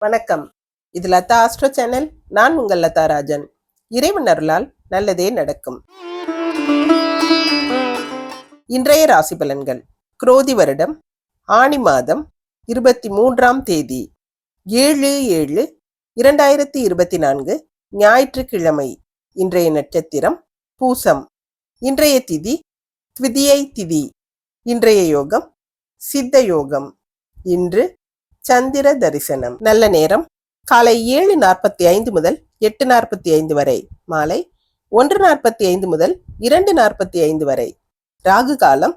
வணக்கம். இது Latha astro channel. நான் உங்கள் லதா ராஜன். இறைவன் அருளால் நல்லதே நடக்கும். இன்றைய ராசி பலன்கள். குரோதி வருடம் ஆணி மாதம் இருபத்தி மூன்றாம் தேதி. ஏழு ஏழு இரண்டாயிரத்தி இருபத்தி நான்கு ஞாயிற்றுக்கிழமை. இன்றைய நட்சத்திரம் பூசம். இன்றைய திதி த்விதியை திதி. இன்றைய யோகம் சித்த யோகம். இன்று சந்திர தரிசனம் நல்ல நேரம். காலை ஏழு நாற்பத்தி ஐந்து முதல் எட்டு நாற்பத்தி ஐந்து வரை. மாலை ஒன்று நாற்பத்தி ஐந்து முதல் இரண்டு நாற்பத்தி ஐந்து வரை. ராகு காலம்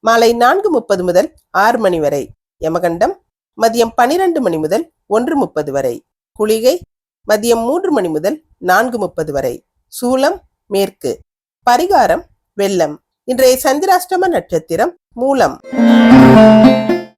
மாலை நான்கு முப்பது முதல் ஆறு மணி வரை. யமகண்டம் மதியம் பனிரெண்டு மணி முதல் ஒன்று முப்பது வரை. குளிகை மதியம் மூன்று மணி முதல் நான்கு முப்பது வரை. சூலம் மேற்கு. பரிகாரம் வெள்ளம். இன்றைய சந்திராஷ்டம நட்சத்திரம் மூலம்.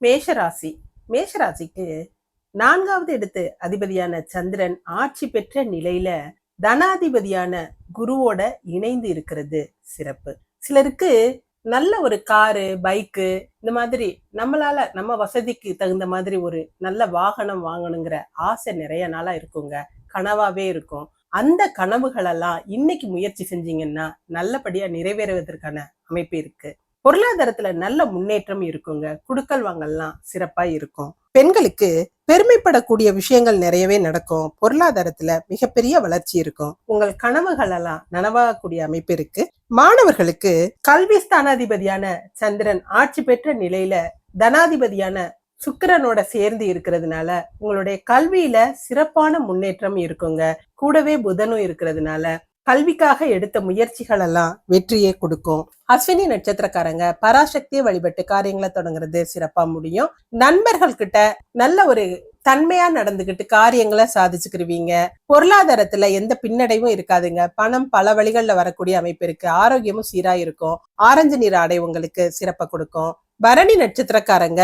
மேஷராசி. மேஷராசிக்கு நான்காவது இடத்து அதிபதியான சந்திரன் ஆட்சி பெற்ற நிலையில தனாதிபதியான குருவோட இணைந்து இருக்கிறது சிறப்பு. சிலருக்கு நல்ல ஒரு காரு பைக்கு இந்த மாதிரி நம்மளால நம்ம வசதிக்கு தகுந்த மாதிரி ஒரு நல்ல வாகனம் வாங்கணுங்கிற ஆசை நிறைய நாளா இருக்குங்க. கனவாவே இருக்கும். அந்த கனவுகளெல்லாம் இன்னைக்கு முயற்சி செஞ்சீங்கன்னா நல்லபடியா நிறைவேறுவதற்கான அமைப்பு இருக்கு. பொருளாதாரத்துல நல்ல முன்னேற்றம் இருக்குங்க. குடுக்கல் வாங்கல்லாம் சிறப்பா இருக்கும். பெண்களுக்கு பெருமைப்படக்கூடிய விஷயங்கள் நிறையவே நடக்கும். பொருளாதாரத்துல மிகப்பெரிய வளர்ச்சி இருக்கும். உங்கள் கனவுகள் எல்லாம் நனவாகக்கூடிய அமைப்பு இருக்கு. மாணவர்களுக்கு கல்வி ஸ்தானாதிபதியான சந்திரன் ஆட்சி பெற்ற நிலையில தனாதிபதியான சுக்கிரனோட சேர்ந்து இருக்கிறதுனால உங்களுடைய கல்வியில சிறப்பான முன்னேற்றம் இருக்குங்க. கூடவே புதனும் இருக்கிறதுனால கல்விக்காக எடுத்த முயற்சிகள் எல்லாம் வெற்றியை கொடுக்கும். அஸ்வினி நட்சத்திரக்காரங்க பராசக்தியை வழிபட்டு காரியங்களை தொடங்குறது சிறப்பா முடியும். நண்பர்கள் கிட்ட நல்ல ஒரு தன்மையா நடந்துகிட்டு காரியங்களை சாதிச்சுக்கிருவீங்க. பொருளாதாரத்துல எந்த பின்னடைவும் இருக்காதுங்க. பணம் பல வழிகள்ல வரக்கூடிய அமைப்பு இருக்கு. ஆரோக்கியமும் சீரா இருக்கும் ஆரஞ்சு நிற ஆடை உங்களுக்கு சிறப்பா கொடுக்கும். பரணி நட்சத்திரக்காரங்க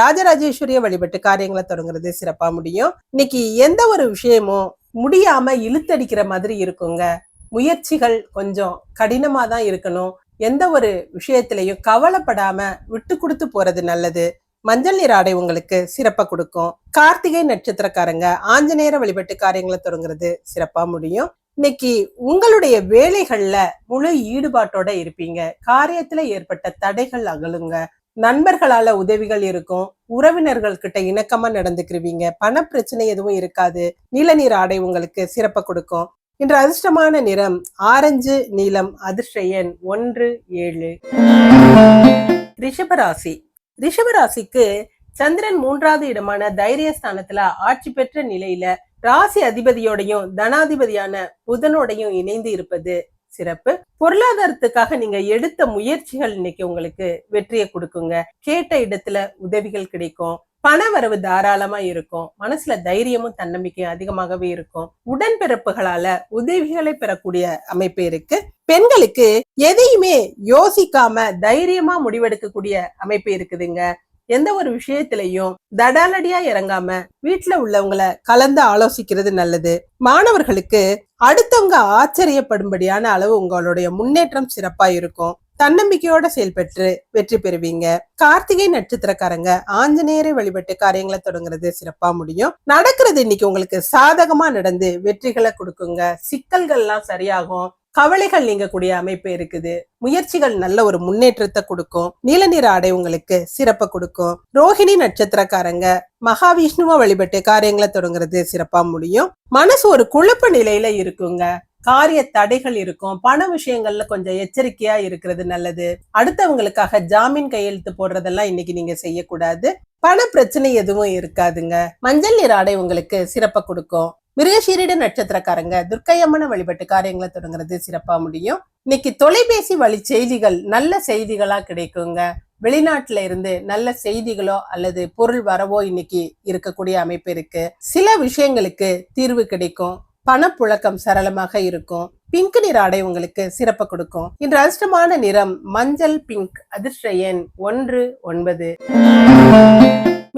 ராஜராஜேஸ்வரிய வழிபட்டு காரியங்களை தொடங்குறது சிறப்பா முடியும். இன்னைக்கு எந்த ஒரு விஷயமும் முடியாம இழுத்தடிக்கிற மாதிரி இருக்குங்க. முயற்சிகள் கொஞ்சம் கடினமா தான் இருக்கணும். எந்த ஒரு விஷயத்திலையும் கவலைப்படாம விட்டு கொடுத்து போறது நல்லது. மஞ்சள் நீர் ஆடை உங்களுக்கு சிறப்பாக கொடுக்கும். கார்த்திகை நட்சத்திரக்காரங்க ஆஞ்சநேயர வழிபட்டு காரியங்களை தொடங்குறது சிறப்பா முடியும். இன்னைக்கு உங்களுடைய வேலைகள்ல முழு ஈடுபாட்டோட இருப்பீங்க. காரியத்துல ஏற்பட்ட தடைகள் அகலுங்க. நண்பர்களால உதவிகள் இருக்கும். உறவினர்கள் கிட்ட இணக்கமா நடந்துக்கிருவீங்க. பண பிரச்சனை எதுவும் இருக்காது. நீல நீர் ஆடை உங்களுக்கு சிறப்பாக கொடுக்கும். இன்று அதிர்ஷ்டமான நிறம் ஆரஞ்சு நீலம் அதிர்ஷ்ட எண் ஒன்று ஏழு. ரிஷபராசி. ரிஷபராசிக்கு சந்திரன் மூன்றாவது இடமான தைரியஸ்தானத்துல ஆட்சி பெற்ற நிலையில ராசி அதிபதியோடையும் தனாதிபதியான புதனோடையும் இணைந்து இருப்பது சிறப்பு. பொருளாதாரத்துக்காக நீங்க எடுத்த முயற்சிகள் இன்னைக்கு உங்களுக்கு வெற்றியை கொடுக்குங்க. கேட்ட இடத்துல உதவிகள் கிடைக்கும். பண வரவு தாராளமா இருக்கும். மனசுல தைரியமும் தன்னம்பிக்கையும் அதிகமாகவே இருக்கும். உடன்பிறப்புகளால உதவிகளை பெறக்கூடிய அமைப்பு இருக்கு. பெண்களுக்கு எதையுமே யோசிக்காம தைரியமா முடிவெடுக்கக்கூடிய அமைப்பு இருக்குதுங்க. எந்த ஒரு விஷயத்திலையும் தடாலடியா இறங்காம வீட்டுல உள்ளவங்களை கலந்து ஆலோசிக்கிறது நல்லது. மாணவர்களுக்கு அடுத்தவங்க ஆச்சரியப்படும்படியான அளவு உங்களுடைய முன்னேற்றம் சிறப்பா இருக்கும் தன்னம்பிக்கையோட செயல்பெற்று வெற்றி பெறுவீங்க. கார்த்திகை நட்சத்திரக்காரங்க ஆஞ்சநேயரை வழிபட்டு காரியங்களை தொடங்குறது சிறப்பா முடியும். நடக்கிறது இன்னைக்கு உங்களுக்கு சாதகமா நடந்து வெற்றிகளை கொடுக்குங்க. சிக்கல்கள்லாம் சரியாகும். கவலைகள் நீங்கக்கூடிய அமைப்பு இருக்குது. முயற்சிகள் நல்ல ஒரு முன்னேற்றத்தை கொடுக்கும். நீல நிற ஆடை உங்களுக்கு சிறப்பை கொடுக்கும். ரோஹிணி நட்சத்திரக்காரங்க மகாவிஷ்ணுவை வழிபட்டு காரியங்களை தொடங்குறது சிறப்பா முடியும். மனசு ஒரு குழப்ப நிலையில இருக்குங்க. காரிய தடைகள் இருக்கும். பண விஷயங்கள்ல கொஞ்சம் எச்சரிக்கையா இருக்கிறது நல்லது. அடுத்தவங்களுக்காக ஜாமீன் கையெழுத்து போடுறதெல்லாம் இன்னைக்கு நீங்க செய்யக்கூடாது. பண பிரச்சனை எதுவும் இருக்காதுங்க. மஞ்சள் நீர் ஆடை உங்களுக்கு சிறப்பை கொடுக்கும். மிருகசீரிட நட்சத்திரக்காரங்க துர்க்கையம்மனை வழிபட்டு காரியங்களை தொடங்குறது சிறப்பா முடியும். இன்னைக்கு தொலைபேசி வழி செய்திகள் நல்ல செய்திகளா கிடைக்குங்க. வெளிநாட்டுல இருந்து நல்ல செய்திகளோ அல்லது பொருள் வரவோ இன்னைக்கு இருக்கக்கூடிய அமைப்பு இருக்கு. சில விஷயங்களுக்கு தீர்வு கிடைக்கும். பணப்புழக்கம் சரளமாக இருக்கும். பிங்க் நிற ஆடை உங்களுக்கு சிறப்பு கொடுக்கும். இன்று அதிர்ஷ்டமான நிறம் மஞ்சள் பிங்க் அதிர்ஷ்ட எண் ஒன்று ஒன்பது.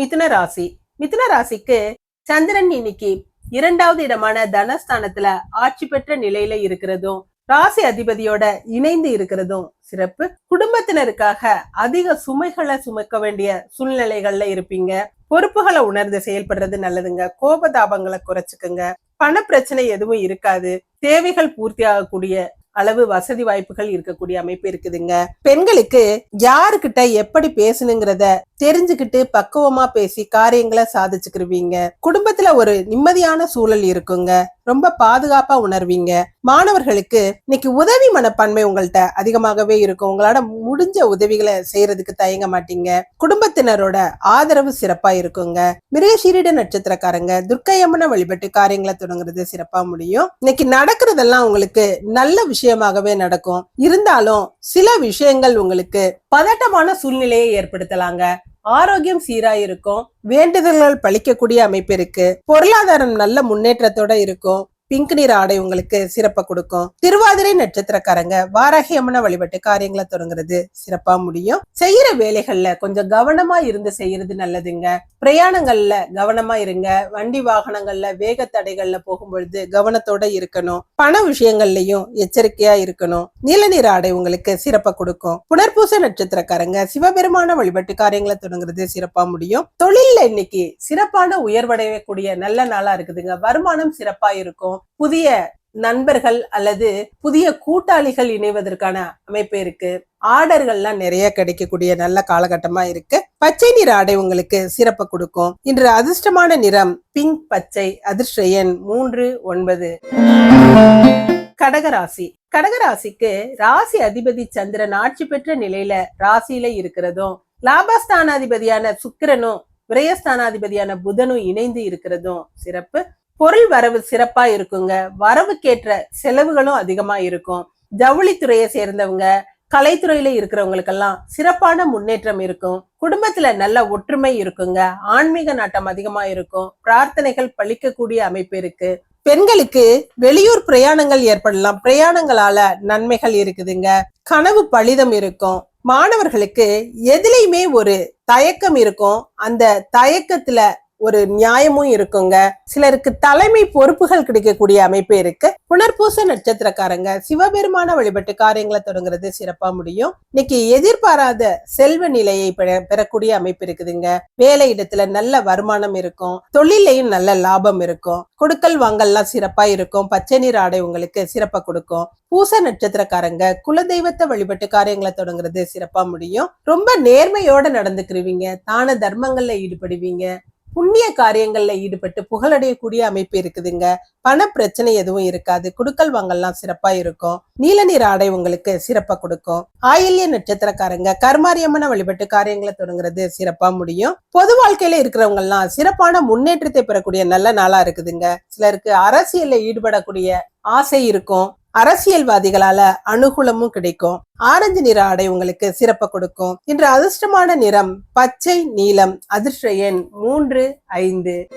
மிதுன ராசி. மிதுன ராசிக்கு சந்திரன் இன்னைக்கு இரண்டாவது இடமான தனஸ்தானத்துல ஆட்சி பெற்ற நிலையில இருக்கிறதும் ராசி அதிபதியோட இணைந்து இருக்கிறதும் சிறப்பு. குடும்பத்தினருக்காக அதிக சுமைகளை சுமக்க வேண்டிய சூழ்நிலைகள்ல இருப்பீங்க. பொறுப்புகளை உணர்ந்து செயல்படுறது நல்லதுங்க. கோபதாபங்களை குறைச்சுக்குங்க. பண பிரச்சனை எதுவும் இருக்காது. தேவைகள் பூர்த்தி ஆகக்கூடிய அளவு வசதி வாய்ப்புகள் இருக்கக்கூடிய அமைப்பு இருக்குதுங்க. பெண்களுக்கு யாருக்கிட்ட எப்படி பேசணுங்கிறத தெரிஞ்சுக்கிட்டு பக்குவமா பேசி காரியங்களை சாதிச்சுக்கிருவீங்க. குடும்பத்துல ஒரு நிம்மதியான சூழல் இருக்குங்க. ரொம்ப பாதுகாப்பா உணர்வீங்க. மாணவர்களுக்கு இன்னைக்கு உதவி மனப்பான்மை உங்கள்ட்ட அதிகமாகவே இருக்கும். உங்களால முடிஞ்ச உதவிகளை செய்யறதுக்கு தயங்க மாட்டீங்க. குடும்பத்தினரோட ஆதரவு சிறப்பா இருக்குங்க. மிருகசீரிட நட்சத்திரக்காரங்க துர்க்கையம்மனை வழிபட்டு காரியங்களை தொடங்குறது சிறப்பா முடியும். இன்னைக்கு நடக்கிறதெல்லாம் உங்களுக்கு நல்ல விஷயமாகவே நடக்கும். இருந்தாலும் சில விஷயங்கள் உங்களுக்கு பதட்டமான சூழ்நிலையை ஏற்படுத்தலாங்க. ஆரோக்கியம் சீரா இருக்கும் வேண்டுதல்கள் பழிக்கக்கூடிய அமைப்பு இருக்கு பொருளாதாரம் நல்ல முன்னேற்றத்தோட இருக்கும் பிங்க் நிற ஆடை உங்களுக்கு சிறப்பை கொடுக்கும். திருவாதிரை நட்சத்திரக்காரங்க வாராகி அம்மனை வழிபட்டு காரியங்களை தொடங்குறது சிறப்பா முடியும். செய்யற வேலைகள்ல கொஞ்சம் கவனமா இருந்து செய்யறது நல்லதுங்க. பிரயாணங்கள்ல கவனமா இருங்க. வண்டி வாகனங்கள்ல வேக தடைகள்ல போகும்பொழுது கவனத்தோட இருக்கணும். பண விஷயங்கள்லயும் எச்சரிக்கையா இருக்கணும். நீல நிற ஆடை உங்களுக்கு சிறப்பை கொடுக்கும். புனர்பூச நட்சத்திரக்காரங்க சிவபெருமான வழிபட்டு காரியங்களை தொடங்குறது சிறப்பா முடியும். தொழில்ல இன்னைக்கு சிறப்பான உயர்வடையக்கூடிய நல்ல நாளா இருக்குதுங்க. வருமானம் சிறப்பா இருக்கும். புதிய நண்பர்கள் அல்லது புதிய கூட்டாளிகள் இணைவதற்கான அமைப்பு இருக்கு. ஆர்டர்கள்லாம் நிறைய கிடைக்கக்கூடிய நல்ல காலகட்டமா இருக்கு. பச்சை நிற ஆடை உங்களுக்கு சிறப்பை கொடுக்கும். இன்று அதிர்ஷ்டமான நிறம் பிங்க் பச்சை அதிர்ஷ்ட எண் மூன்று ஒன்பது. கடகராசி. கடகராசிக்கு ராசி அதிபதி சந்திரன் ஆட்சி பெற்ற நிலையில ராசியில இருக்கிறதும் லாபஸ்தானாதிபதியான சுக்கிரனும் விரயஸ்தானாதிபதியான புதனும் இணைந்து இருக்கிறதும் சிறப்பு. பொருள் வரவு சிறப்பா இருக்குங்க. வரவுக்கேற்ற செலவுகளும் அதிகமா இருக்கும். ஜவுளித்துறையை சேர்ந்தவங்க கலைத்துறையில இருக்கிறவங்களுக்கெல்லாம் சிறப்பான முன்னேற்றம் இருக்கும். குடும்பத்துல நல்ல ஒற்றுமை இருக்குங்க. ஆன்மீக நாட்டம் அதிகமா இருக்கும். பிரார்த்தனைகள் பழிக்கக்கூடிய அமைப்பு இருக்கு. பெண்களுக்கு வெளியூர் பிரயாணங்கள் ஏற்படலாம். பிரயாணங்களால நன்மைகள் இருக்குதுங்க. கனவு பலிதம் இருக்கும். மாணவர்களுக்கு எதுலையுமே ஒரு தயக்கம் இருக்கும். அந்த தயக்கத்துல ஒரு நியாயமும் இருக்குங்க. சிலருக்கு தலைமை பொறுப்புகள் கிடைக்கக்கூடிய அமைப்பு இருக்கு. புனர்பூச நட்சத்திரக்காரங்க சிவபெருமான வழிபட்டு காரியங்களை தொடங்குறது சிறப்பா முடியும். இன்னைக்கு எதிர்பாராத செல்வ நிலையை பெற- பெறக்கூடிய அமைப்பு இருக்குதுங்க. வேலை இடத்துல நல்ல வருமானம் இருக்கும். தொழிலையும் நல்ல லாபம் இருக்கும். கொடுக்கல் வாங்கல்லாம் சிறப்பா இருக்கும். பச்சை நீர் ஆடை உங்களுக்கு சிறப்பா கொடுக்கும். பூச நட்சத்திரக்காரங்க குலதெய்வத்தை வழிபட்டு காரியங்களை தொடங்குறது சிறப்பா முடியும். ரொம்ப நேர்மையோட நடந்துக்கிருவீங்க. தான தர்மங்கள்ல ஈடுபடுவீங்க. புண்ணிய காரியங்கள்ல ஈடுபட்டு புகழடையக்கூடிய அமைப்பு இருக்குதுங்க. பண பிரச்சனை எதுவும் இருக்காது. குடுக்கல் வாங்கல்லாம் சிறப்பா இருக்கும். நீல நீர் ஆடை உங்களுக்கு சிறப்பா கொடுக்கும். ஆயில்ய நட்சத்திரக்காரங்க கர்மாரியம்மனை வழிபட்டு காரியங்களை தொடங்குறது சிறப்பா முடியும். பொது வாழ்க்கையில இருக்கிறவங்க எல்லாம் சிறப்பான முன்னேற்றத்தை பெறக்கூடிய நல்ல நாளா இருக்குதுங்க. சிலருக்கு அரசியல்ல ஈடுபடக்கூடிய ஆசை இருக்கும். அரசியல்வாதிகளால அனுகூலமும் கிடைக்கும். ஆரஞ்சு நிற ஆடை உங்களுக்கு சிறப்பை கொடுக்கும். இன்று அதிர்ஷ்டமான நிறம் பச்சை நீலம் அதிர்ஷ்ட எண் மூன்று ஐந்து.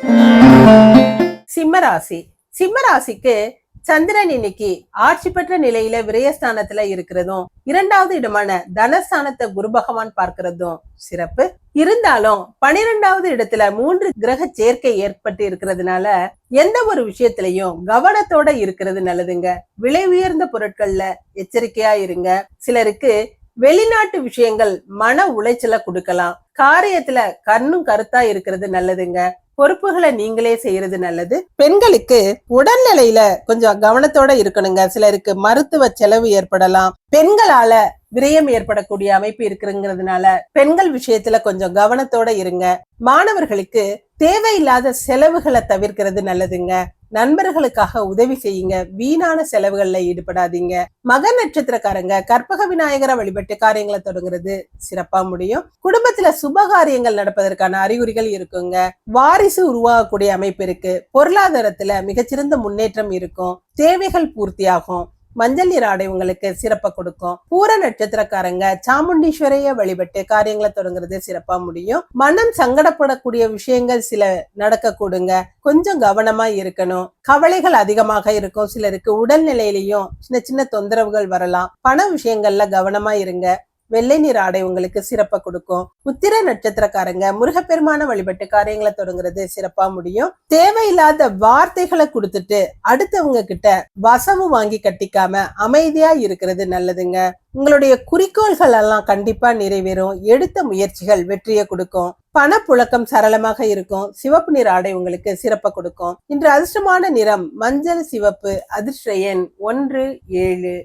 சிம்மராசி சிம்மராசிக்கு சந்திரன் இன்னைக்கு ஆட்சி பெற்ற நிலையில விரயஸ்தானத்துல இருக்கிறதும் இரண்டாவது இடமான தனஸ்தானத்தை குரு பகவான் பார்க்கிறதும் சிறப்பு. இருந்தாலும் பனிரெண்டாவது இடத்துல மூன்று கிரக சேர்க்கை ஏற்பட்டு இருக்கிறதுனால எந்த ஒரு விஷயத்திலையும் கவனத்தோட இருக்கிறது நல்லதுங்க. விலை உயர்ந்த பொருட்கள்ல எச்சரிக்கையா இருங்க. சிலருக்கு வெளிநாட்டு விஷயங்கள் மன உளைச்சலை கொடுக்கலாம். காரியத்துல கண்ணும் கருத்தா இருக்கிறது நல்லதுங்க. பொறுப்புகளை நீங்களே செய்யறது நல்லது. பெண்களுக்கு உடல்நிலையில கொஞ்சம் கவனத்தோட இருக்கணுங்க. சிலருக்கு மருத்துவ செலவு ஏற்படலாம். பெண்களால விரயம் ஏற்படக்கூடிய அமைப்பு இருக்குங்கிறதுனால பெண்கள் விஷயத்துல கொஞ்சம் கவனத்தோட இருங்க. மாணவர்களுக்கு தேவையில்லாத செலவுகளை தவிர்க்கிறது நல்லதுங்க. நண்பர்களுக்காக உதவி செய்யுங்க. வீணான செலவுகள்ல ஈடுபடாதீங்க. மக நட்சத்திரக்காரங்க கற்பக விநாயகரை வழிபட்டு காரியங்களை தொடங்குறது சிறப்பா முடியும். குடும்பத்துல சுப காரியங்கள் நடப்பதற்கான அறிகுறிகள் இருக்குங்க. வாரிசு உருவாகக்கூடிய அமைப்பு இருக்கு. பொருளாதாரத்துல மிகச்சிறந்த முன்னேற்றம் இருக்கும். தேவைகள் பூர்த்தியாகும். மஞ்சள் நீர் ஆடை உங்களுக்கு சிறப்பை கொடுக்கும். பூர நட்சத்திரக்காரங்க சாமுண்டீஸ்வரைய வழிபட்டு காரியங்களை தொடங்குறது சிறப்பா முடியும். மனம் சங்கடப்படக்கூடிய விஷயங்கள் சில நடக்க கூடுங்க கொஞ்சம் கவனமா இருக்கணும். கவலைகள் அதிகமாக இருக்கும். சிலருக்கு உடல்நிலையிலையும் சின்ன சின்ன தொந்தரவுகள் வரலாம். பண விஷயங்கள்ல கவனமா இருங்க. வெள்ளை நிற ஆடை உங்களுக்கு சிறப்பை கொடுக்கும். உத்திர நட்சத்திரக்காரங்க முருகப்பெருமான வழிபட்டு காரியங்களை தொடங்குறது சிறப்பா முடியும். தேவையில்லாத வார்த்தைகளை கொடுத்துட்டு அடுத்தவங்க கிட்ட வசமும் வாங்கி கட்டிக்காம அமைதியா இருக்கிறது நல்லதுங்க. உங்களுடைய குறிக்கோள்கள் எல்லாம் கண்டிப்பா நிறைவேறும். எடுத்த முயற்சிகள் வெற்றியை கொடுக்கும். பணப்புழக்கம் சரளமாக இருக்கும். சிவப்பு நிற ஆடை உங்களுக்கு சிறப்பை கொடுக்கும். இன்று அதிர்ஷ்டமான நிறம் மஞ்சள் சிவப்பு அதிர்ஷ்ட எண் ஒன்று ஏழு.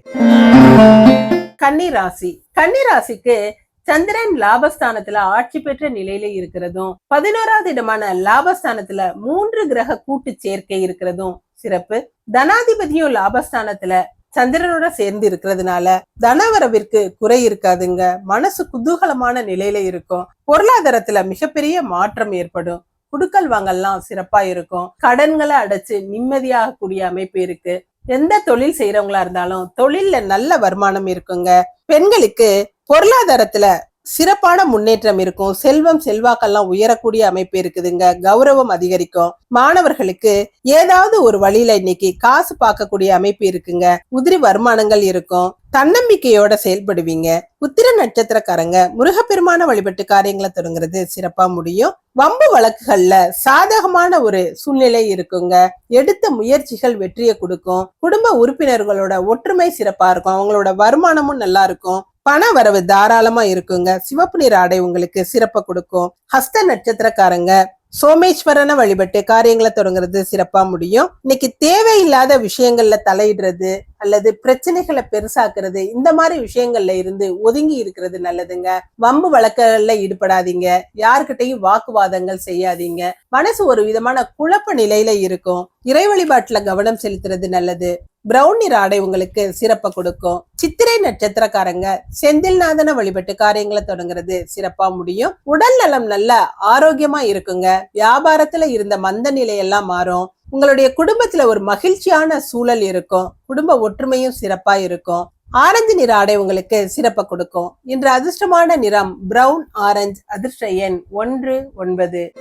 கன்னிராசி. கன்னிராசிக்கு சந்திரன் லாபஸ்தானத்துல ஆட்சி பெற்ற நிலையில இருக்கிறதும் பதினோராவது இடமான லாபஸ்தானத்துல மூன்று கிரக கூட்டு சேர்க்கை இருக்கிறதும் சிறப்பு. தனாதிபதியும் லாபஸ்தானத்துல சந்திரனோட சேர்ந்து இருக்கிறதுனால தனவரவிற்கு குறை இருக்காதுங்க. மனசு குதூகலமான நிலையில இருக்கும். பொருளாதாரத்துல மிகப்பெரிய மாற்றம் ஏற்படும். குடுக்கல் வாங்கல்லாம் சிறப்பா இருக்கும். கடன்களை அடைச்சு நிம்மதியாக கூடிய அமைப்பு இருக்கு. எந்த தொழில் செய்யறவங்களா இருந்தாலும் தொழில்ல நல்ல வருமானம் இருக்குங்க. பெண்களுக்கு பொருளாதாரத்துல சிறப்பான முன்னேற்றம் இருக்கும். செல்வம் செல்வாக்கெல்லாம் உயரக்கூடிய அமைப்பு இருக்குதுங்க. கௌரவம் அதிகரிக்கும். மாணவர்களுக்கு ஏதாவது ஒரு வழியில இன்னைக்கு காசு பார்க்கக்கூடிய அமைப்பு இருக்குங்க. உதிரி வருமானங்கள் இருக்கும். தன்னம்பிக்கையோட செயல்படுவீங்க. உத்திர நட்சத்திரக்காரங்க முருகப்பெருமான வழிபட்டு காரியங்களை தொடங்குறது சிறப்பா முடியும். வம்பு வழக்குகள்ல சாதகமான ஒரு சூழ்நிலை இருக்குங்க. எடுத்த முயற்சிகள் வெற்றியை கொடுக்கும். குடும்ப உறுப்பினர்களோட ஒற்றுமை சிறப்பா இருக்கும். அவங்களோட வருமானமும் நல்லா இருக்கும். பண வரவு தாராளமா இருக்குங்க. சிவப்பு நிற ஆடை உங்களுக்கு சிறப்பை கொடுக்கும். ஹஸ்த நட்சத்திரக்காரங்க சோமேஸ்வரனை வழிபட்டு காரியங்களை தொடங்குறது சிறப்பா முடியும். இன்னைக்கு தேவையில்லாத விஷயங்கள்ல தலையிடுறது அல்லது பிரச்சனைகளை பெருசாக்குறது இந்த மாதிரி விஷயங்கள்ல இருந்து ஒதுங்கி இருக்கிறது நல்லதுங்க. வம்பு வழக்கங்கள்ல ஈடுபடாதீங்க. யாருக்கிட்டையும் வாக்குவாதங்கள் செய்யாதீங்க. மனசு ஒரு விதமான குழப்ப நிலையில இருக்கும். இறை வழிபாட்டுல கவனம் செலுத்துறது நல்லது. பிரவுன் நிற ஆடை உங்களுக்கு சிறப்பை கொடுக்கும். சித்திரை நட்சத்திரக்காரங்க செந்தில்நாதனை வழிபட்டு காரியங்களை தொடங்குறது சிறப்பா முடியும். உடல் நலம் நல்ல ஆரோக்கியமா இருக்குங்க. வியாபாரத்துல இருந்த மந்த நிலையெல்லாம் மாறும். உங்களுடைய குடும்பத்துல ஒரு மகிழ்ச்சியான சூழல் இருக்கும். குடும்ப ஒற்றுமையும் சிறப்பா இருக்கும். ஆரஞ்சு நிற ஆடை உங்களுக்கு சிறப்பை கொடுக்கும். இன்று அதிர்ஷ்டமான நிறம் பிரவுன் ஆரஞ்சு அதிர்ஷ்ட எண் ஒன்று ஒன்பது.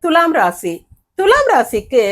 துலாம் ராசி. துலாம் ராசிக்கு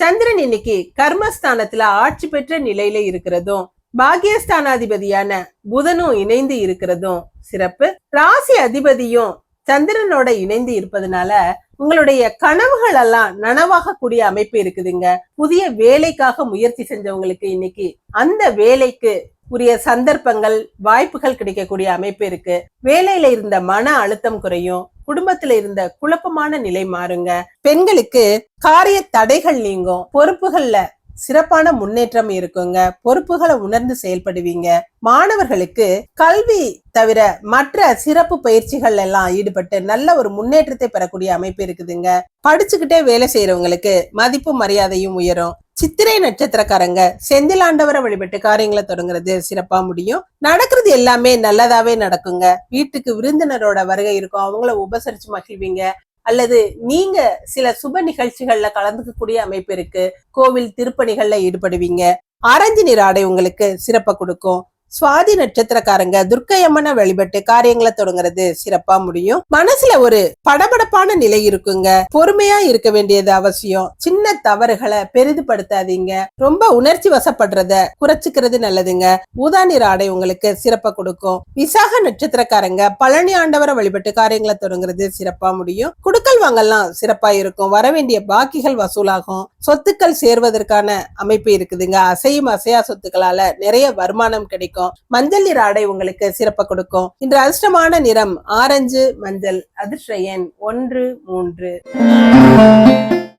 சந்திரன் இன்னைக்கு கர்மஸ்தானத்துல ஆட்சி பெற்ற நிலையில இருக்கிறதும் பாகியஸ்தானாதிபதியான புதனும் இணைந்து இருக்கிறதும் சிறப்பு. ராசி அதிபதியும் சந்திரனோட இணைந்து இருப்பதனால உங்களுடைய கனவுகள் எல்லாம் நனவாகக்கூடிய அமைப்பு இருக்குதுங்க. புதிய வேலைக்காக முயற்சி செஞ்சவங்களுக்கு இன்னைக்கு அந்த வேலைக்கு உரிய சந்தர்ப்பங்கள் வாய்ப்புகள் கிடைக்கக்கூடிய அமைப்பு இருக்கு. வேலையில இருந்த மன அழுத்தம் குறையும். குடும்பத்துல இருந்த குழப்பமான நிலை மாறுங்க. பெண்களுக்கு காரிய தடைகள் நீங்கும். பொறுப்புகள்ல சிறப்பான முன்னேற்றம் இருக்குங்க. பொறுப்புகளை உணர்ந்து செயல்படுவீங்க. மாணவர்களுக்கு கல்வி தவிர மற்ற சிறப்பு பயிற்சிகள் எல்லாம் ஈடுபட்டு நல்ல ஒரு முன்னேற்றத்தை பெறக்கூடிய அமைப்பு இருக்குதுங்க. படிச்சுக்கிட்டே வேலை செய்யறவங்களுக்கு மதிப்பு மரியாதையும் உயரும். சித்திரை நட்சத்திரக்காரங்க செந்திலாண்டவரை வழிபட்டு காரியங்களை தொடங்குறது சிறப்பா முடியும். நடக்கிறது எல்லாமே நல்லதாவே நடக்குங்க. வீட்டுக்கு விருந்தினரோட வருகை இருக்கும். அவங்கள உபசரிச்சு மகிழ்வீங்க. அல்லது நீங்க சில சுப நிகழ்ச்சிகள்ல கலந்துக்கக்கூடிய அமைப்பு இருக்கு. கோவில் திருப்பணிகள்ல ஈடுபடுவீங்க. ஆரஞ்சு நிற ஆடை உங்களுக்கு சிறப்பை கொடுக்கும். சுவாதி நட்சத்திரக்காரங்க துர்க்கையம்மனை வழிபட்டு காரியங்களை தொடங்குறது சிறப்பா முடியும். மனசுல ஒரு படபடப்பான நிலை இருக்குங்க. பொறுமையா இருக்க வேண்டியது அவசியம். சின்ன தவறுகளை பெரிதுபடுத்தாதீங்க. ரொம்ப உணர்ச்சி வசப்படுறத குறைச்சிக்கிறது நல்லதுங்க. ஊதா ஆடை உங்களுக்கு சிறப்பா கொடுக்கும். விசாக நட்சத்திரக்காரங்க பழனி ஆண்டவரை வழிபட்டு காரியங்களை தொடங்குறது சிறப்பா முடியும். குடுக்கல் வாங்கலாம் சிறப்பா இருக்கும். வர வேண்டிய பாக்கிகள் வசூலாகும். சொத்துக்கள் சேர்வதற்கான அமைப்பு இருக்குதுங்க. அசையும் அசையா சொத்துக்களால நிறைய வருமானம் கிடைக்கும். கொடுக்கும். மஞ்சள் நிற ஆடை உங்களுக்கு சிறப்பை கொடுக்கும். இன்று அதிர்ஷ்டமான நிறம் ஆரஞ்சு மஞ்சள் அதிர்ஷ்ட எண் ஒன்று மூன்று.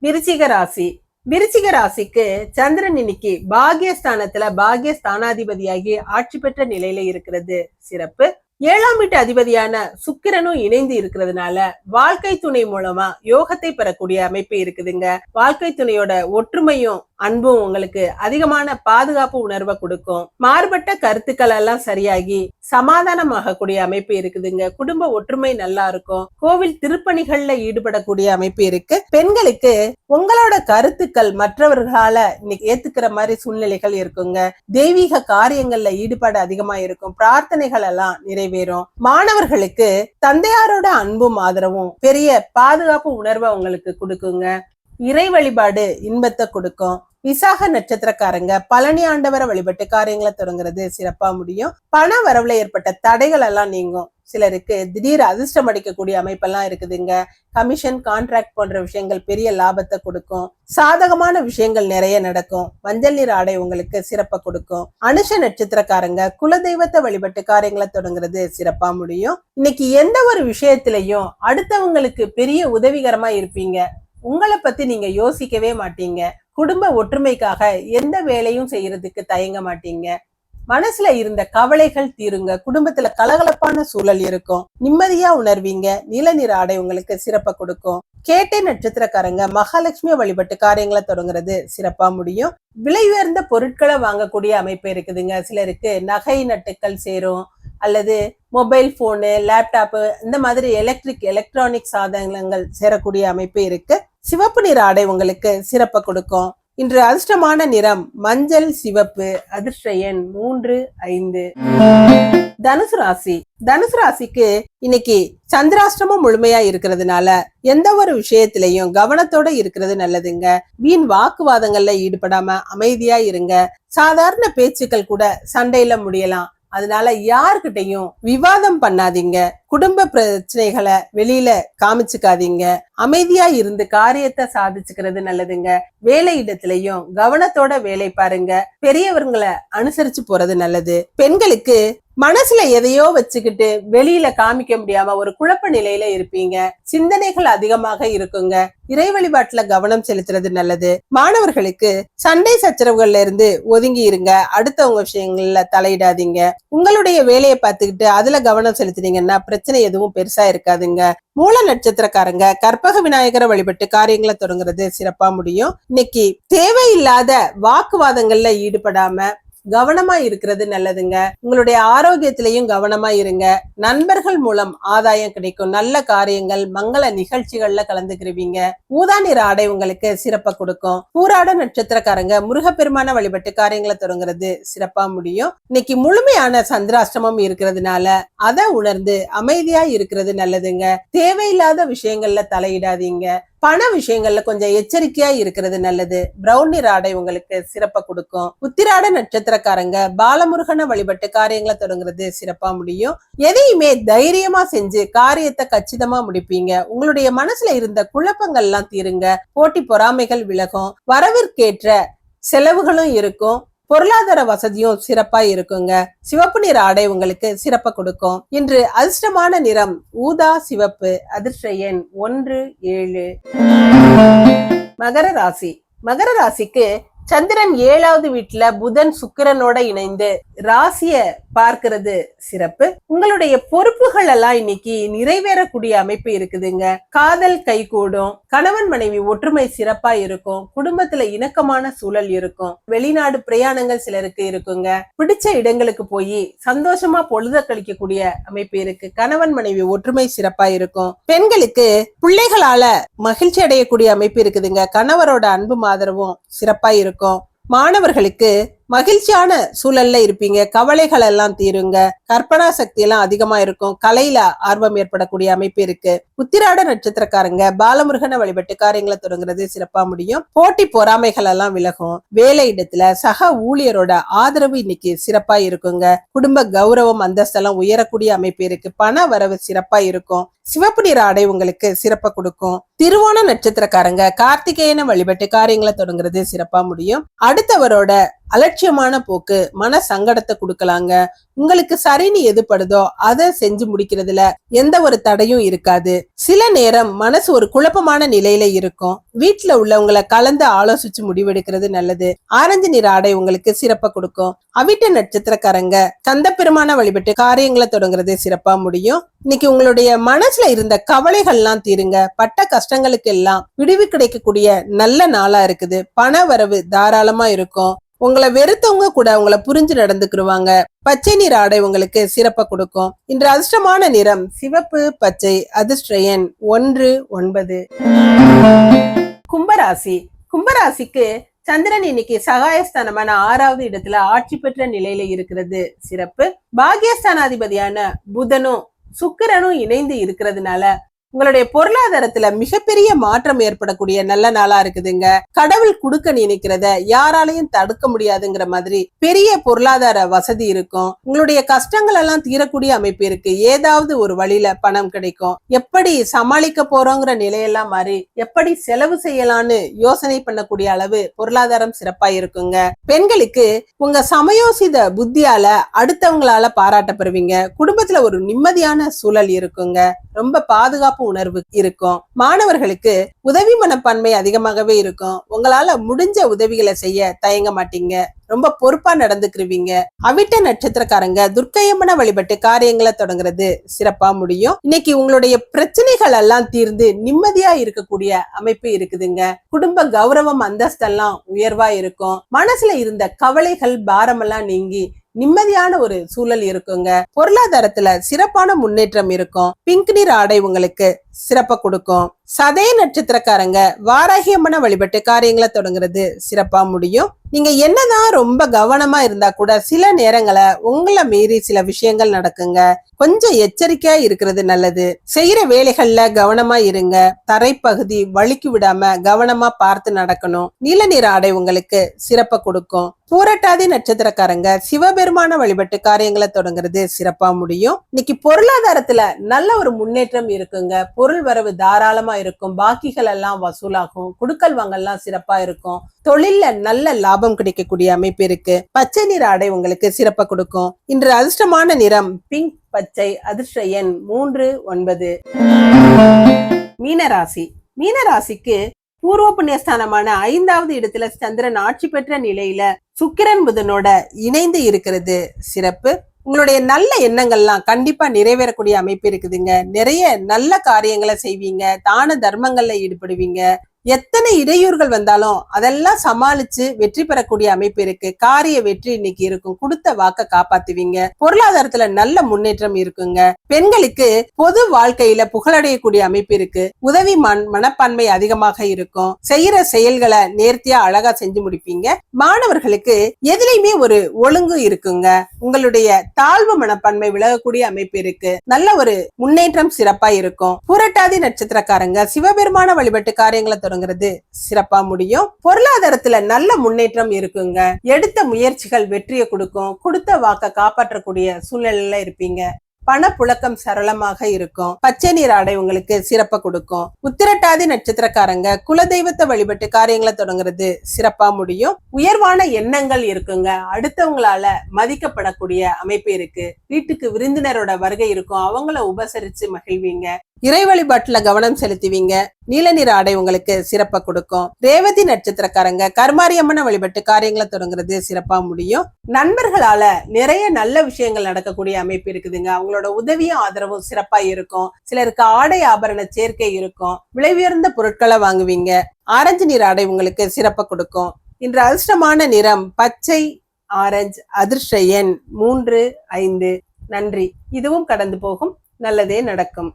விருச்சிக ராசி. விருச்சிக ராசிக்கு சந்திரன் இன்னைக்கு பாகியஸ்தானத்துல பாகிய ஸ்தானாதிபதியாகி ஆட்சி பெற்ற நிலையில இருக்கிறது. சிறப்பு. ஏழாம் வீட்டு அதிபதியான சுக்கிரனும் இணைந்து இருக்கிறதுனால வாழ்க்கை துணை மூலமா யோகத்தை பெறக்கூடிய அமைப்பு இருக்குதுங்க. வாழ்க்கை துணையோட ஒற்றுமையும் அன்பும் உங்களுக்கு அதிகமான பாதுகாப்பு உணர்வை கொடுக்கும். மாறுபட்ட கருத்துக்கள் எல்லாம் சரியாகி சமாதானமாகக்கூடிய அமைப்பு இருக்குதுங்க. குடும்ப ஒற்றுமை நல்லா இருக்கும். கோவில் திருப்பணிகள்ல ஈடுபடக்கூடிய அமைப்பு இருக்கு. பெண்களுக்கு உங்களோட கருத்துக்கள் மற்றவர்களால இன்னைக்கு ஏத்துக்கிற மாதிரி சூழ்நிலைகள் இருக்குங்க. தெய்வீக காரியங்கள்ல ஈடுபாடு அதிகமா இருக்கும். பிரார்த்தனைகள் எல்லாம் நிறைவு நிறைவேறும் மாணவர்களுக்கு தந்தையாரோட அன்பும் ஆதரவும் பெரிய பாதுகாப்பு உணர்வை உங்களுக்கு கொடுக்குங்க. இறை வழிபாடு இன்பத்தை கொடுக்கும். விசாக நட்சத்திரக்காரங்க பழனி ஆண்டவரை வழிபட்டு காரியங்களை தொடங்குறது சிறப்பா முடியும். பண வரவுல ஏற்பட்ட தடைகள் எல்லாம் நீங்கும். சிலருக்கு திடீர் அதிர்ஷ்டம் அடிக்கக்கூடிய அமைப்பெல்லாம் இருக்குதுங்க. கமிஷன் கான்ட்ராக்ட் போன்ற விஷயங்கள் பெரிய லாபத்தை கொடுக்கும். சாதகமான விஷயங்கள் நிறைய நடக்கும். மஞ்சள் நீர் ஆடை உங்களுக்கு சிறப்பை கொடுக்கும். அனுஷ நட்சத்திரக்காரங்க குலதெய்வத்தை வழிபட்டு காரியங்களை தொடங்குறது சிறப்பா முடியும். இன்னைக்கு எந்த ஒரு விஷயத்திலையும் அடுத்தவங்களுக்கு பெரிய உதவிகரமா இருப்பீங்க. உங்களை பத்தி நீங்க யோசிக்கவே மாட்டீங்க. குடும்ப ஒற்றுமைக்காக எந்த வேலையும் செய்யறதுக்கு தயங்க மாட்டீங்க. மனசுல இருந்த கவலைகள் தீருங்க. குடும்பத்துல கலகலப்பான சூழல் இருக்கும். நிம்மதியா உணர்வீங்க. நீல நிற ஆடை உங்களுக்கு சிறப்பை கொடுக்கும். கேட்டை நட்சத்திரக்காரங்க மகாலட்சுமி வழிபட்டு காரியங்களை தொடங்குறது சிறப்பா முடியும். விலை உயர்ந்த பொருட்களை வாங்கக்கூடிய அமைப்பு இருக்குதுங்க. சிலருக்கு நகை நட்டுக்கள் சேரும். அல்லது மொபைல் போனு லேப்டாப்பு இந்த மாதிரி எலக்ட்ரிக் எலக்ட்ரானிக் சாதனங்கள் சேரக்கூடிய அமைப்பு இருக்குது சிவப்பு நிற ஆடை உங்களுக்கு சிறப்பை கொடுக்கும். இன்று அதிர்ஷ்டமான நிறம் மஞ்சள் சிவப்பு அதிர்ஷ்ட எண் மூன்று ஐந்து. தனுசு ராசி. தனுசு ராசிக்கு இன்னைக்கு சந்திராஷ்டமம் முழுமையா இருக்கிறதுனால எந்த ஒரு விஷயத்திலையும் கவனத்தோட இருக்கிறது நல்லதுங்க. வீண் வாக்குவாதங்கள்ல ஈடுபடாம அமைதியா இருங்க. சாதாரண பேச்சுக்கள் கூட சண்டையில முடியலாம். அதனால யாருக்கிட்டையும் விவாதம் பண்ணாதீங்க. குடும்ப பிரச்சனைகளை வெளியில காமிச்சுக்காதீங்க. அமைதியா இருந்து காரியத்தை சாதிச்சுக்கிறது நல்லதுங்க. வேலை இடத்துலயும் கவனத்தோட வேலை பாருங்க. பெரியவர்களை அனுசரிச்சு போறது நல்லது. பெண்களுக்கு மனசுல எதையோ வச்சுக்கிட்டு வெளியில காமிக்க முடியாம ஒரு குழப்ப நிலையில இருப்பீங்க. சிந்தனைகள் அதிகமாக இருக்குங்க. இறை வழிபாட்டுல கவனம் செலுத்துறது நல்லது. மாணவர்களுக்கு சண்டை சச்சரவுகள்ல இருந்து ஒதுங்கி இருங்க. அடுத்தவங்க விஷயங்கள்ல தலையிடாதீங்க. உங்களுடைய வேலையை பார்த்துக்கிட்டு அதுல கவனம் செலுத்துனீங்கன்னா பிரச்சனை எதுவும் பெருசா இருக்காதுங்க. மூல நட்சத்திரக்காரங்க கற்பக விநாயகரை வழிபட்டு காரியங்களை தொடங்குறது சிறப்பா முடியும். இன்னைக்கு தேவையில்லாத வாக்குவாதங்கள்ல ஈடுபடாம கவனமா இருக்கிறது நல்லதுங்க. உங்களுடைய ஆரோக்கியத்திலையும் கவனமா இருங்க. நண்பர்கள் மூலம் ஆதாயம் கிடைக்கும். நல்ல காரியங்கள் மங்கள நிகழ்ச்சிகள்ல கலந்துக்கிருவீங்க. ஊதா நிற ஆடை உங்களுக்கு சிறப்பா கொடுக்கும். பூராட நட்சத்திரக்காரங்க முருகப்பெருமான வழிபட்டு காரியங்களை தொடங்குறது சிறப்பா முடியும். இன்னைக்கு முழுமையான சந்திராஷ்டமம் இருக்கிறதுனால அதை உணர்ந்து அமைதியா இருக்கிறது நல்லதுங்க. தேவையில்லாத விஷயங்கள்ல தலையிடாதீங்க. பண விஷயங்கள்ல கொஞ்சம் எச்சரிக்கையா இருக்கிறது நல்லது. பிரவுன் நிற ஆடை உங்களுக்கு சிறப்பை கொடுக்கும். உத்திராட நட்சத்திரக்காரங்க பாலமுருகனை வழிபட்டு காரியங்களை தொடங்குறது சிறப்பா முடியும். எதையுமே தைரியமா செஞ்சு காரியத்தை கச்சிதமா முடிப்பீங்க. உங்களுடைய மனசுல இருந்த குழப்பங்கள்லாம் தீருங்க. போட்டி பொறாமைகள் விலகும். வரவிற்கேற்ற செலவுகளும் இருக்கும். பொருளாதார வசதியும் சிறப்பா இருக்குங்க. சிவப்பு நிற ஆடை உங்களுக்கு சிறப்பை கொடுக்கும். இன்று அதிர்ஷ்டமான நிறம் ஊதா சிவப்பு அதிர்ஷ்ட எண் ஒன்று ஏழு. மகர ராசி. மகர ராசிக்கு சந்திரன் ஏழாவது வீட்டுல புதன் சுக்கிரனோட இணைந்து ராசிய பார்க்கிறது சிறப்பு. உங்களுடைய பொறுப்புகள் எல்லாம் இன்னைக்கு நிறைவேறக்கூடிய அமைப்பு இருக்குதுங்க. காதல் கைகூடும் கணவன் மனைவி ஒற்றுமை சிறப்பா இருக்கும் குடும்பத்துல இணக்கமான சூழல் இருக்கும் வெளிநாடு பிரயாணங்கள் சிலருக்கு இருக்குங்க. பிடிச்ச இடங்களுக்கு போய் சந்தோஷமா பொழுத கழிக்கக்கூடிய அமைப்பு இருக்கு. கணவன் மனைவி ஒற்றுமை சிறப்பா இருக்கும். பெண்களுக்கு பிள்ளைகளால மகிழ்ச்சி அடையக்கூடிய அமைப்பு இருக்குதுங்க. கணவரோட அன்பும் ஆதரவும் சிறப்பா இருக்கும். மாணவர்களுக்கு மகிழ்ச்சியான சூழல்ல இருப்பீங்க. கவலைகள் எல்லாம் தீருங்க. கற்பனா சக்தி எல்லாம் அதிகமா இருக்கும். கலையில ஆர்வம் ஏற்படக்கூடிய அமைப்பு இருக்கு. உத்திராட நட்சத்திரக்காரங்க பாலமுருகனை வழிபட்டு காரியங்களை தொடங்குறது சிறப்பா முடியும். போட்டி பொறாமைகள் எல்லாம் விலகும். வேலை இடத்துல சக ஊழியரோட ஆதரவு இன்னைக்கு சிறப்பா இருக்குங்க. குடும்ப கௌரவம் அந்தஸ்தெல்லாம் உயரக்கூடிய அமைப்பு இருக்கு. பண வரவு சிறப்பா இருக்கும். சிவப்பு நிற ஆடை உங்களுக்கு சிறப்பை கொடுக்கும். திருவோண நட்சத்திரக்காரங்க கார்த்திகேயனை வழிபட்டு காரியங்களை தொடங்குறது சிறப்பா முடியும். அடுத்தவரோட அலட்சியமான போக்கு மன சங்கடத்தை கொடுக்கலாங்க. உங்களுக்கு சரின்னு எதுப்படுதோ அதை செஞ்சு முடிக்கிறதுல எந்த ஒரு தடையும் இருக்காது. சில நேரம் மனசு ஒரு குழப்பமான நிலையில இருக்கும். வீட்டுல உள்ளவங்களை கலந்து ஆலோசிச்சு முடிவெடுக்கிறது நல்லது. ஆரஞ்சு நிற ஆடை உங்களுக்கு சிறப்பா கொடுக்கும். அவிட்ட நட்சத்திரக்காரங்க கந்த பெருமான வழிபட்டு காரியங்களை தொடங்குறதே சிறப்பா முடியும். இன்னைக்கு உங்களுடைய மனசுல இருந்த கவலைகள்லாம் தீருங்க. பட்ட கஷ்டங்களுக்கு எல்லாம் விடுவி கிடைக்கக்கூடிய நல்ல நாளா இருக்குது. பண வரவு தாராளமா இருக்கும். உங்களை வெறுத்தவங்க கூட உங்களை புரிஞ்சு நடந்துக்கிருவாங்க. பச்சை நிற ஆடை உங்களுக்கு சிறப்பை கொடுக்கும். இன்று அதிர்ஷ்டமான நிறம் சிவப்பு பச்சை அதிர்ஷ்டயன். ஒன்று ஒன்பது. கும்பராசி. கும்பராசிக்கு சந்திரன் இன்னைக்கு சகாயஸ்தானமான ஆறாவது இடத்துல ஆட்சி பெற்ற நிலையில இருக்கிறது. சிறப்பு. பாகியஸ்தானாதிபதியான புதனும் சுக்கிரனும் இணைந்து இருக்கிறதுனால உங்களுடைய பொருளாதாரத்துல மிகப்பெரிய மாற்றம் ஏற்படக்கூடிய நல்ல நாளா இருக்குதுங்க. கடவுள் கொடுக்க நினைக்கிறத யாராலையும் தடுக்க முடியாதுங்கிற மாதிரி பெரிய பொருளாதார வசதி இருக்கும். உங்களுடைய கஷ்டங்கள் எல்லாம் தீரக்கூடிய அமைப்பு இருக்கு. ஏதாவது ஒரு வழியில பணம் கிடைக்கும். எப்படி சமாளிக்க போறோங்கிற நிலையெல்லாம் மாறி எப்படி செலவு செய்யலாம்னு யோசனை பண்ணக்கூடிய அளவு பொருளாதாரம் சிறப்பா இருக்குங்க. பெண்களுக்கு உங்க சமயோசித புத்தியால அடுத்தவங்களால பாராட்டப்படுவீங்க. குடும்பத்துல ஒரு நிம்மதியான சூழல் இருக்குங்க. ரொம்ப பாதுகாப்பு உணர்வு இருக்கும். மாணவர்களுக்கு உதவி மனப்பான்மை அதிகமாகவே இருக்கும். உங்களால முடிஞ்ச உதவிகளை செய்ய தயங்க மாட்டீங்க. ரொம்ப பொறுப்பா நடந்துக்கிருவீங்க. அவிட்ட நட்சத்திரக்காரங்க துர்க்கையம்மனை வழிபட்டு காரியங்களை தொடங்குறது சிறப்பா முடியும். இன்னைக்கு உங்களுடைய பிரச்சனைகள் எல்லாம் தீர்ந்து நிம்மதியா இருக்கக்கூடிய அமைப்பு இருக்குதுங்க. குடும்ப கௌரவம் அந்தஸ்தெல்லாம் உயர்வா இருக்கும். மனசுல இருந்த கவலைகள் பாரமெல்லாம் நீங்கி நிம்மதியான ஒரு சூழல் இருக்குங்க. பொருளாதாரத்துல சிறப்பான முன்னேற்றம் இருக்கும். பிங்க் நிற ஆடை உங்களுக்கு சிறப்ப கொடுக்கும். சதய நட்சத்திரக்காரங்க வாராகியம்மனை வழிபட்டு காரியங்களை தொடங்குறது சிறப்பா முடியும். நீங்க என்னதான் ரொம்ப கவனமா இருந்தா கூட சில நேரங்களை உங்களை மீறி சில விஷயங்கள் நடக்குங்க. கொஞ்சம் எச்சரிக்கையா இருக்கிறது நல்லது. செய்யற வேலைகள்ல கவனமா இருங்க. தரைப்பகுதி வழுக்கி விடாம கவனமா பார்த்து நடக்கணும். நீல நிற ஆடை உங்களுக்கு சிறப்ப கொடுக்கும். பூரட்டாதி நட்சத்திரக்காரங்க சிவபெருமான வழிபட்டு காரியங்களை தொடங்குறது சிறப்பா முடியும். இன்னைக்கு பொருளாதாரத்துல நல்ல ஒரு முன்னேற்றம் இருக்குங்க. பொருள் வரவு தாராளமா இருக்கும். பாக்கிகள் எல்லாம் வசூலாகும். குடுக்கல் வாங்கல்லாம் சிறப்பா இருக்கும். தொழில்ல நல்ல லாபம் கிடைக்கக்கூடிய அமைப்பு இருக்கு. பச்சை நிற ஆடை உங்களுக்கு சிறப்பா கொடுக்கும். இன்று அதிர்ஷ்டமான நிறம் பிங்க் பச்சை அதிர்ஷ்ட எண் மூன்று ஒன்பது. மீனராசி. மீனராசிக்கு பூர்வ புண்ணியஸ்தானமான ஐந்தாவது இடத்துல சந்திரன் ஆட்சி பெற்ற நிலையில சுக்கிரன் புதனோட இணைந்து இருக்கிறது. சிறப்பு. உங்களுடைய நல்ல எண்ணங்கள்லாம் கண்டிப்பா நிறைவேறக்கூடிய அமைப்பு இருக்குதுங்க. நிறைய நல்ல காரியங்களை செய்வீங்க. தான தர்மங்கள்ல ஈடுபடுவீங்க. எத்தனை இடையூறுகள் வந்தாலும் அதெல்லாம் சமாளிச்சு வெற்றி பெறக்கூடிய அமைப்பு இருக்கு. காரிய வெற்றி இன்னைக்கு இருக்கும். கொடுத்த வாக்க காப்பாத்துவீங்க. பொருளாதாரத்துல நல்ல முன்னேற்றம் இருக்குங்க. பெண்களுக்கு பொது வாழ்க்கையில புகழடையக்கூடிய அமைப்பு இருக்கு. உதவி மண் மனப்பான்மை அதிகமாக இருக்கும். செய்யற செயல்களை நேர்த்தியா அழகா செஞ்சு முடிப்பீங்க. மாணவர்களுக்கு எதுலையுமே ஒரு ஒழுங்கு இருக்குங்க. உங்களுடைய தாழ்வு மனப்பான்மை விலகக்கூடிய அமைப்பு இருக்கு. நல்ல ஒரு முன்னேற்றம் சிறப்பா இருக்கும். புரட்டாதி நட்சத்திரக்காரங்க சிவபெருமான வழிபட்டு காரியங்களை தொடங்குறது சிறப்பா முடியும். பொருளாதாரத்துல நல்ல முன்னேற்றம் இருக்குங்க. எடுத்த முயற்சிகள் வெற்றியை கொடுக்கும். கொடுத்த வாக்க காப்பாற்றக்கூடிய சூழ்நிலையில இருப்பீங்க. பணப்புழக்கம் சரளமாக இருக்கும். பச்சை நீர் ஆடை உங்களுக்கு சிறப்ப கொடுக்கும். உத்திரட்டாதி நட்சத்திரக்காரங்க குலதெய்வத்தை வழிபட்டு காரியங்களை தொடங்குறது சிறப்பா முடியும். உயர்வான எண்ணங்கள் இருக்குங்க. அடுத்தவங்களால மதிக்கப்படக்கூடிய அமைப்பு இருக்கு. வீட்டுக்கு விருந்தினரோட வருகை இருக்கும். அவங்கள உபசரிச்சு மகிழ்வீங்க. இறை வழிபாட்டுல கவனம் செலுத்துவீங்க. நீல நிற ஆடை உங்களுக்கு சிறப்பா கொடுக்கும். ரேவதி நட்சத்திரக்காரங்க கர்மாரியம்மனை வழிபட்டு காரியங்களை தொடங்குறது சிறப்பா முடியும். நண்பர்களால நிறைய நல்ல விஷயங்கள் நடக்கக்கூடிய அமைப்பு இருக்குதுங்க. அவங்களோட உதவியும் ஆதரவும் சிறப்பா இருக்கும். சிலருக்கு ஆடை ஆபரண சேர்க்கை இருக்கும். விலை உயர்ந்த பொருட்களை வாங்குவீங்க. ஆரஞ்சு நிற ஆடை உங்களுக்கு சிறப்பா கொடுக்கும். இன்று அதிர்ஷ்டமான நிறம் பச்சை ஆரஞ்சு அதிர்ஷ்ட எண் மூன்று ஐந்து. நன்றி. இதுவும் கடந்து போகும். நல்லதே நடக்கும்.